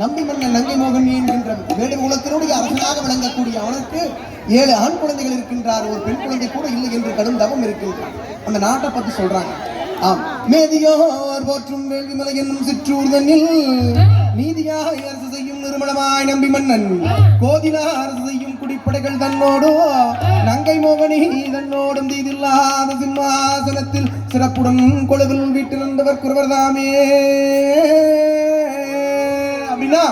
நம்பி மன்னன் நங்கை மோகன் என்கின்ற வேடு குலத்தினுடைய அரசனாக விளங்கக்கூடிய அவனுக்கு ஏழு ஆண் குழந்தைகள் இருக்கின்றார். ஒரு பெண் குழந்தை கூட இல்லை என்று கடும் தவம் இருக்கின்றார் அந்த நாட்டை பத்தி சொல்றாங்க. ஆம். மேதியோர் போற்றும் வேள்விமலை என்னும் சிற்றூர் தன்னில் நீதியாய் அரசு செய்யும் நிர்மலமாய் நம்பி மன்னன். கோதிலா அரசு செய்யும் குடிப்படைகள் தன்னோடோ நங்கை மோகனி தன்னோடும் தீதில்லாத சிம்மாசனத்தில் சிறப்புடன் கொழுவில் வீட்டில் இருந்தவர் குருவர் தாமே அப்படின்னா